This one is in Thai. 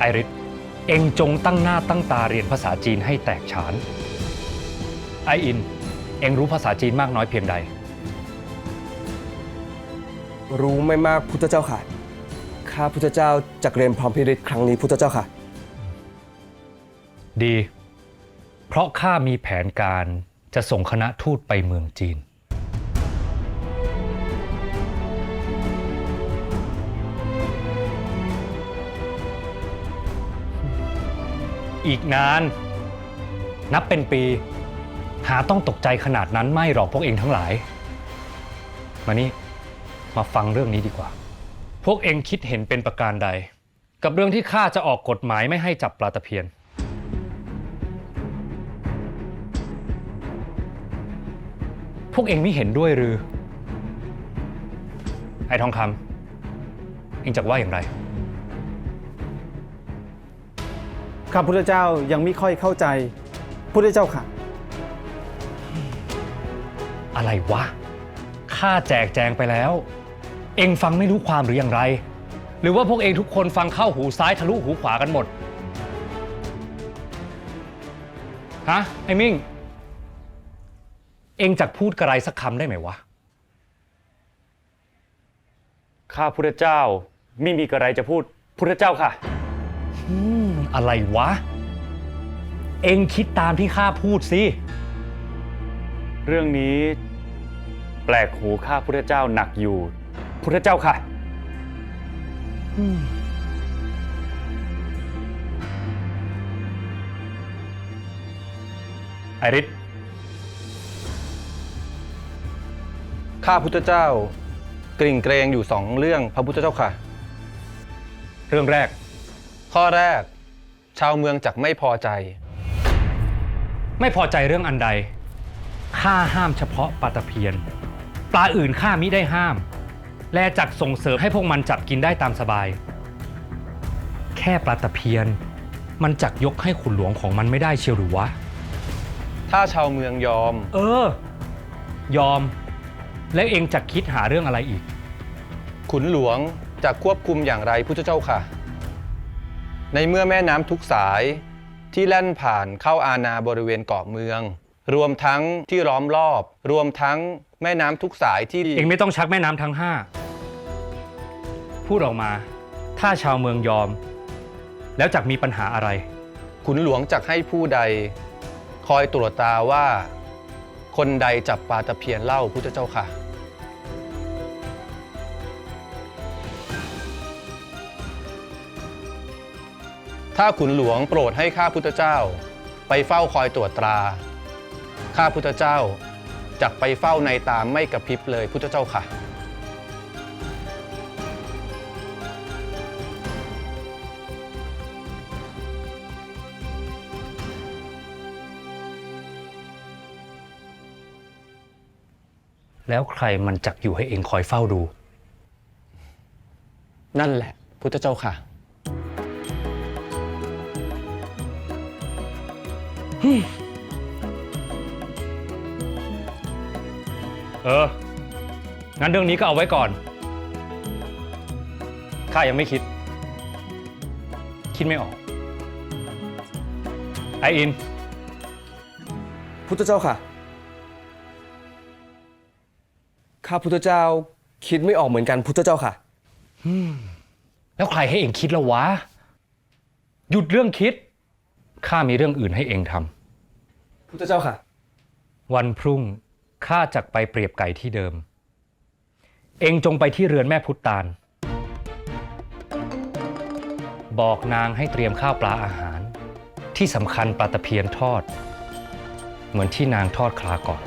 อริสเองจงตั้งหน้าตั้งตาเรียนภาษาจีนให้แตกฉาน ไออิน เองรู้ภาษาจีนมากน้อยเพียงใด รู้ไม่มากพุทธเจ้าค่ะ ข้าพุทธเจ้าจักเรียนพร้อมพิริตครั้งนี้พุทธเจ้าค่ะ ดี เพราะข้ามีแผนการจะส่งคณะทูตไปเมืองจีน อีกนาน นับเป็นปี หาต้องตกใจขนาดนั้นไม่หรอกพวกเองทั้งหลาย มานี่ มาฟังเรื่องนี้ดีกว่า พวกเองคิดเห็นเป็นประการใด กับเรื่องที่ข้าจะออกกฎหมายไม่ให้จับปลาตะเพียน พวกเองไม่เห็นด้วยหรือ ไอ้ทองคำเองจักว่าอย่างไร ข้าพุทธเจ้ายังไม่ค่อยเข้าใจพุทธเจ้าค่ะ อะไรวะ ข้าแจกแจงไปแล้ว เองฟังไม่รู้ความหรืออย่างไร หรือว่าพวกเองทุกคนฟังเข้าหูซ้ายทะลุหูขวากันหมด ฮะ ไอ้มิ่ง เองจักพูดกระไรสักคำได้ไหมวะ ข้าพุทธเจ้าไม่มีกระไรจะพูดพุทธเจ้าค่ะ อืม อะไรวะ เองคิดตามที่ข้าพูดสิ เรื่องนี้แปลกหูข้าพุทธเจ้าหนักอยู่ พุทธเจ้าค่ะ ไอริสข้าพุทธเจ้ากริ่งเกรงอยู่สองเรื่องพระพุทธเจ้าค่ะ เรื่องแรก ข้อแรก ชาวเมืองจักไม่พอใจ ไม่พอใจเรื่องอันใด ข้าห้ามเฉพาะปลาตะเพียน ปลาอื่นข้ามิได้ห้าม และจักส่งเสริมให้พวกมันจับกินได้ตามสบาย แค่ปลาตะเพียน มันจักยกให้ขุนหลวงของมันไม่ได้เชียวหรือวะ ถ้าชาวเมืองยอม เออ ยอม แล้วเองจะคิดหาเรื่องอะไรอีก ขุนหลวงจะควบคุมอย่างไรพุทธเจ้าค่ะ ในเมื่อแม่น้ำทุกสายที่แล่นผ่านเข้าอาณาบริเวณเกาะเมือง รวมทั้งที่ล้อมรอบ รวมทั้งแม่น้ำทุกสายที่เองไม่ต้องชักแม่น้ำทั้งห้าพูดออกมา ถ้าชาวเมืองยอม แล้วจักมีปัญหาอะไร ขุนหลวงจักให้ผู้ใด คอยตรวจตาว่า คนใดจับปลาตะเพียนเล่าพุทธเจ้าค่ะ ถ้าขุนหลวงโปรดให้ข้าพุทธเจ้า ไปเฝ้าคอยตรวจตรา ข้าพุทธเจ้าจักไปเฝ้าในตามไม่กระพริบเลยพุทธเจ้าค่ะ แล้วใครมันจักอยู่ให้เองคอยเฝ้าดู นั่นแหละ พุทธเจ้าค่ะ เออ งั้นเรื่องนี้ก็เอาไว้ก่อน ข้ายังไม่คิด คิดไม่ออก ไออิน พุทธเจ้าค่ะ ข้าพุทธเจ้าคิดไม่ออกเหมือนกันพุทธเจ้าค่ะ แล้วใครให้เองคิดแล้ววะ หยุดเรื่องคิด ข้ามีเรื่องอื่นให้เองท พุทธเจ้าค่ะ วันพรุ่งข้าจักไปเปรียบไก่ที่เดิม เองจงไปที่เรือนแม่พุทธตาล บอกนางให้เตรียมข้าวปลาอาหาร ที่สำคัญปลาตะเพียนทอด เหมือนที่นางทอดคลาก่อน